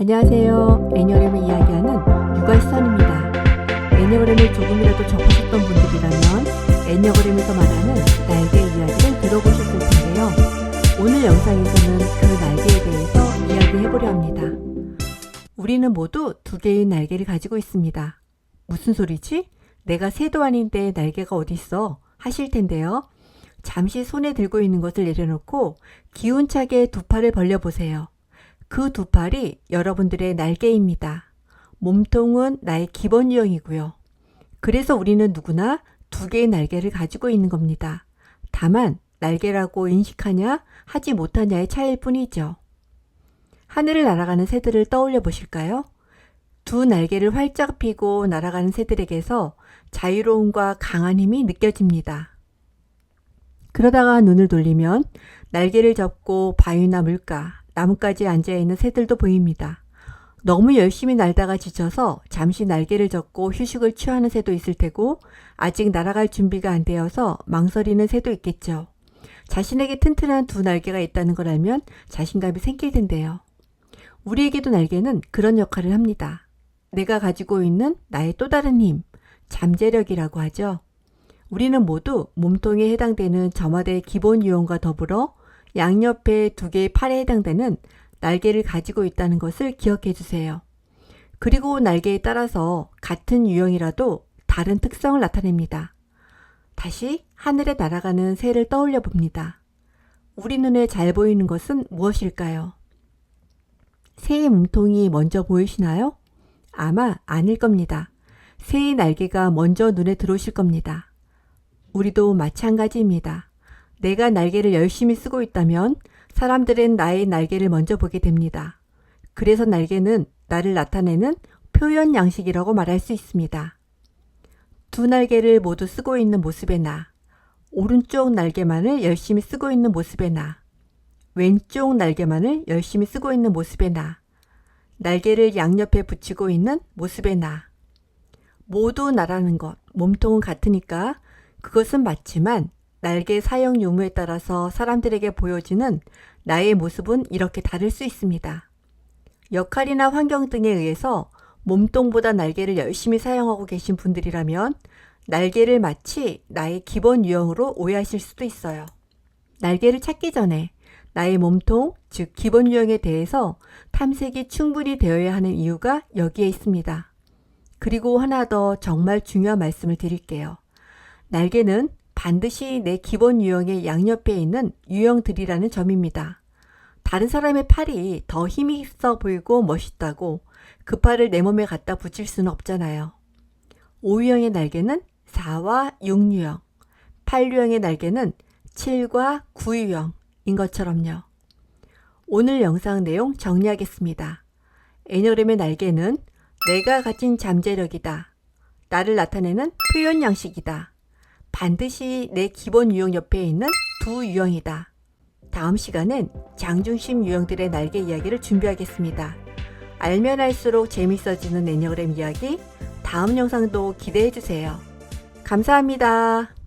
안녕하세요. 애니어램을 이야기하는 육아시선입니다. 애니어램을 조금이라도 접하셨던 분들이라면 애니어그램에서 말하는 날개 이야기를 들어보셨을 텐데요. 오늘 영상에서는 그 날개에 대해서 이야기해보려 합니다. 우리는 모두 두 개의 날개를 가지고 있습니다. 무슨 소리지? 내가 새도 아닌데 날개가 어딨어? 하실 텐데요. 잠시 손에 들고 있는 것을 내려놓고 기운차게 두 팔을 벌려보세요. 그 두 팔이 여러분들의 날개입니다. 몸통은 나의 기본 유형이고요. 그래서 우리는 누구나 두 개의 날개를 가지고 있는 겁니다. 다만 날개라고 인식하냐 하지 못하냐의 차이일 뿐이죠. 하늘을 날아가는 새들을 떠올려 보실까요? 두 날개를 활짝 펴고 날아가는 새들에게서 자유로움과 강한 힘이 느껴집니다. 그러다가 눈을 돌리면 날개를 접고 바위나 물가, 나뭇가지에 앉아 있는 새들도 보입니다. 너무 열심히 날다가 지쳐서 잠시 날개를 접고 휴식을 취하는 새도 있을 테고 아직 날아갈 준비가 안 되어서 망설이는 새도 있겠죠. 자신에게 튼튼한 두 날개가 있다는 걸 알면 자신감이 생길 텐데요. 우리에게도 날개는 그런 역할을 합니다. 내가 가지고 있는 나의 또 다른 힘, 잠재력이라고 하죠. 우리는 모두 몸통에 해당되는 점화대 기본 유형과 더불어 양옆에 두 개의 팔에 해당되는 날개를 가지고 있다는 것을 기억해 주세요. 그리고 날개에 따라서 같은 유형이라도 다른 특성을 나타냅니다. 다시 하늘에 날아가는 새를 떠올려 봅니다. 우리 눈에 잘 보이는 것은 무엇일까요? 새의 몸통이 먼저 보이시나요? 아마 아닐 겁니다. 새의 날개가 먼저 눈에 들어오실 겁니다. 우리도 마찬가지입니다. 내가 날개를 열심히 쓰고 있다면 사람들은 나의 날개를 먼저 보게 됩니다. 그래서 날개는 나를 나타내는 표현 양식이라고 말할 수 있습니다. 두 날개를 모두 쓰고 있는 모습의 나, 오른쪽 날개만을 열심히 쓰고 있는 모습의 나, 왼쪽 날개만을 열심히 쓰고 있는 모습의 나, 날개를 양옆에 붙이고 있는 모습의 나. 모두 나라는 것, 몸통은 같으니까 그것은 맞지만 날개 사용 유무에 따라서 사람들에게 보여지는 나의 모습은 이렇게 다를 수 있습니다. 역할이나 환경 등에 의해서 몸통보다 날개를 열심히 사용하고 계신 분들이라면 날개를 마치 나의 기본 유형으로 오해하실 수도 있어요. 날개를 찾기 전에 나의 몸통, 즉 기본 유형에 대해서 탐색이 충분히 되어야 하는 이유가 여기에 있습니다. 그리고 하나 더 정말 중요한 말씀을 드릴게요. 날개는 반드시 내 기본 유형의 양옆에 있는 유형들이라는 점입니다. 다른 사람의 팔이 더 힘이 있어 보이고 멋있다고 그 팔을 내 몸에 갖다 붙일 수는 없잖아요. 5유형의 날개는 4와 6유형, 8유형의 날개는 7과 9유형인 것처럼요. 오늘 영상 내용 정리하겠습니다. 애니어램의 날개는 내가 가진 잠재력이다. 나를 나타내는 표현 양식이다. 반드시 내 기본 유형 옆에 있는 두 유형이다. 다음 시간엔 장중심 유형들의 날개 이야기를 준비하겠습니다. 알면 할수록 재밌어지는 애니어그램 이야기 다음 영상도 기대해 주세요. 감사합니다.